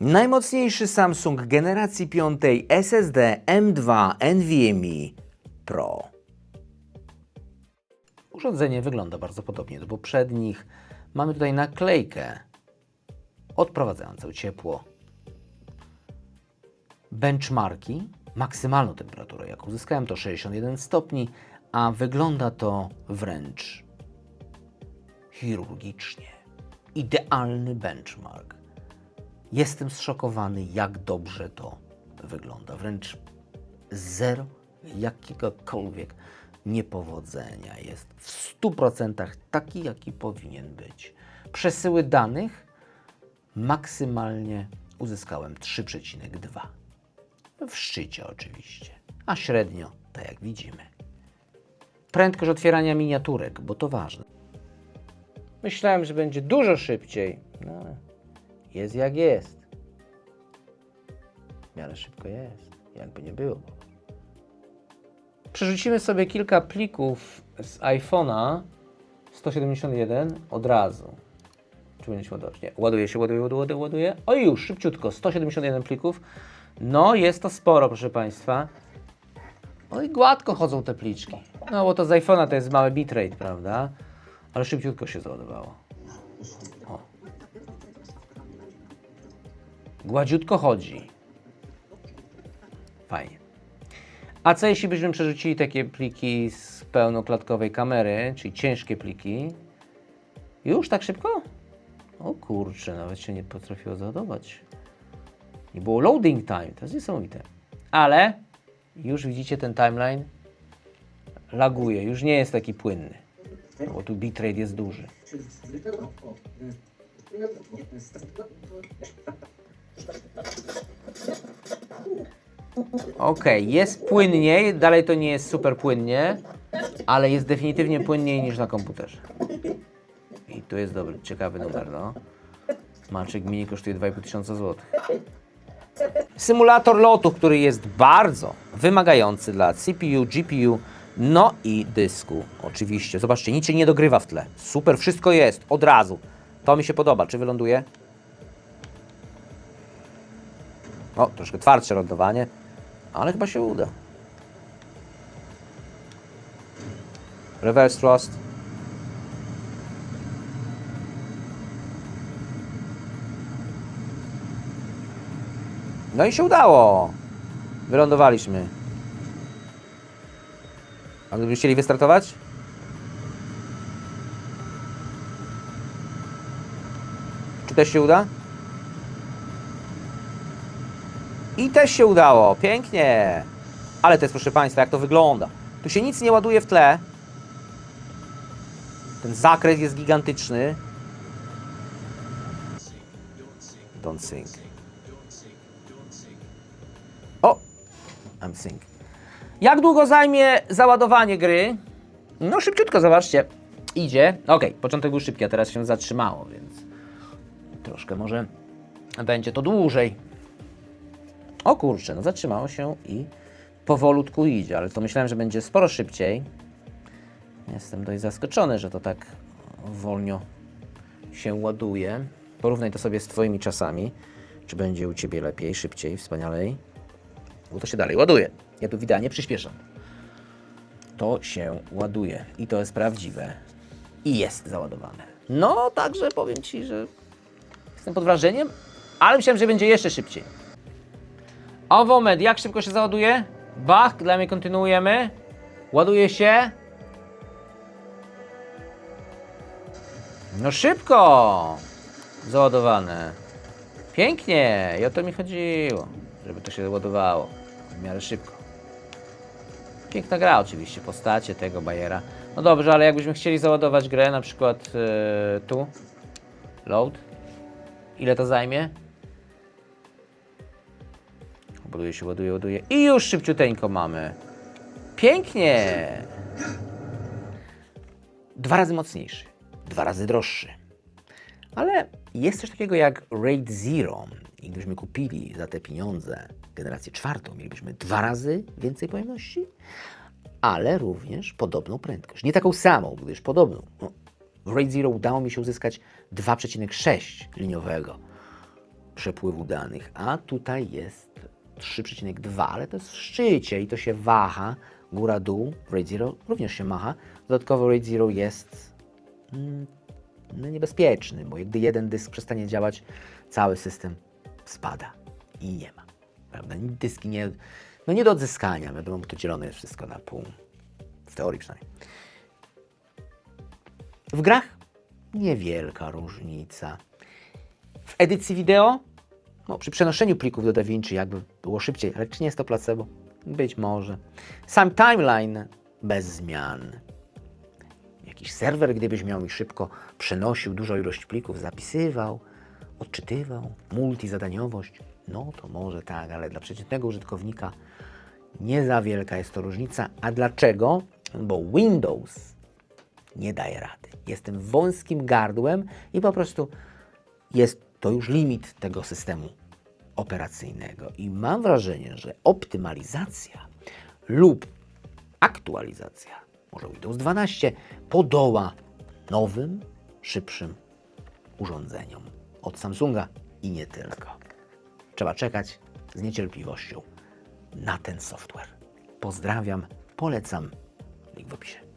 Najmocniejszy Samsung generacji 5 SSD M2 NVMe Pro. Urządzenie wygląda bardzo podobnie do poprzednich. Mamy tutaj naklejkę odprowadzającą ciepło. Benchmarki, maksymalną temperaturę, jaką uzyskałem, to 61 stopni, a wygląda to wręcz chirurgicznie. Idealny benchmark. Jestem zszokowany, jak dobrze to wygląda. Wręcz zero jakiegokolwiek niepowodzenia. Jest w 100% taki, jaki powinien być. Przesyły danych maksymalnie uzyskałem 3,2. W szczycie oczywiście, a średnio, tak jak widzimy. Prędkość otwierania miniaturek, bo to ważne. Myślałem, że będzie dużo szybciej. No, jest jak jest. W miarę szybko jest, jakby nie było. Przerzucimy sobie kilka plików z iPhone'a 171 od razu. Czy powinien się ładować? Nie. Ładuje się, ładuje, ładuje, ładuje. O już, szybciutko. 171 plików. No, jest to sporo, proszę Państwa. No i gładko chodzą te pliczki. No, bo to z iPhone'a to jest mały bitrate, prawda? Ale szybciutko się załadowało. Gładziutko chodzi. Fajnie. A co jeśli byśmy przerzucili takie pliki z pełnoklatkowej kamery, czyli ciężkie pliki? Już tak szybko? O kurczę, nawet się nie potrafiło załadować. Nie było loading time, to jest niesamowite. Ale już widzicie ten timeline laguje, już nie jest taki płynny. Bo tu bitrate jest duży. Ok, jest płynniej, dalej to nie jest super płynnie, ale jest definitywnie płynniej niż na komputerze. I tu jest dobry, ciekawy numer, no. Maczek mini kosztuje 2,5 tysiąca złotych. Symulator lotu, który jest bardzo wymagający dla CPU, GPU, no i dysku. Oczywiście. Zobaczcie, nic się nie dogrywa w tle. Super, wszystko jest, od razu. To mi się podoba. Czy wyląduje? O, troszkę twardsze lądowanie, ale chyba się uda. Reverse thrust. No i się udało. Wylądowaliśmy. A gdybyście chcieli wystartować? Czy też się uda? I też się udało. Pięknie. Ale to jest, proszę Państwa, jak to wygląda. Tu się nic nie ładuje w tle. Ten zakres jest gigantyczny. Don't sink. O! I'm sync. Jak długo zajmie załadowanie gry? No szybciutko, zobaczcie. Idzie. Ok, początek był szybki, a teraz się zatrzymało, więc troszkę może będzie to dłużej. O kurczę, no zatrzymało się i powolutku idzie, ale to myślałem, że będzie sporo szybciej. Jestem dość zaskoczony, że to tak wolno się ładuje. Porównaj to sobie z Twoimi czasami. Czy będzie u Ciebie lepiej, szybciej, wspanialej? Bo to się dalej ładuje. Ja tu widanie przyspieszam. To się ładuje i to jest prawdziwe. I jest załadowane. No, także powiem Ci, że jestem pod wrażeniem, ale myślałem, że będzie jeszcze szybciej. Owomed, jak szybko się załaduje? Bach, dla mnie kontynuujemy. Ładuje się. No szybko! Załadowane. Pięknie! I o to mi chodziło, żeby to się ładowało w miarę szybko. Piękna gra oczywiście, postacie tego Bajera. No dobrze, ale jakbyśmy chcieli załadować grę, na przykład e, tu, load, ile to zajmie? Ładuje się, ładuje, ładuje i już szybciuteńko mamy. Pięknie! Dwa razy mocniejszy, dwa razy droższy. Ale jest coś takiego jak Raid Zero. I gdybyśmy kupili za te pieniądze generację czwartą, mielibyśmy dwa razy więcej pojemności, ale również podobną prędkość. Nie taką samą, gdyż podobną. No, w Raid Zero udało mi się uzyskać 2,6 liniowego. przepływu danych, a tutaj jest 3,2, ale to jest w szczycie i to się waha, góra-dół, RAID 0 również się macha. Dodatkowo RAID 0 jest mm, no niebezpieczny, bo gdy jeden dysk przestanie działać, cały system spada i nie ma. Prawda? Dyski nie, no nie do odzyskania, wiadomo, bo to dzielone jest wszystko na pół. W teorii przynajmniej. W grach niewielka różnica. W edycji wideo, no, przy przenoszeniu plików do DaVinci jakby było szybciej, ale czy nie jest to placebo? Być może. Sam timeline bez zmian. Jakiś serwer, gdybyś miał mi szybko przenosił dużą ilość plików, zapisywał, odczytywał, multizadaniowość, no to może tak, ale dla przeciętnego użytkownika nie za wielka jest to różnica. A dlaczego? Bo Windows nie daje rady. Jestem wąskim gardłem i po prostu jest to już limit tego systemu operacyjnego. I mam wrażenie, że optymalizacja lub aktualizacja, może Windows 12, podoła nowym, szybszym urządzeniom od Samsunga i nie tylko. Trzeba czekać z niecierpliwością na ten software. Pozdrawiam, polecam. Link w opisie.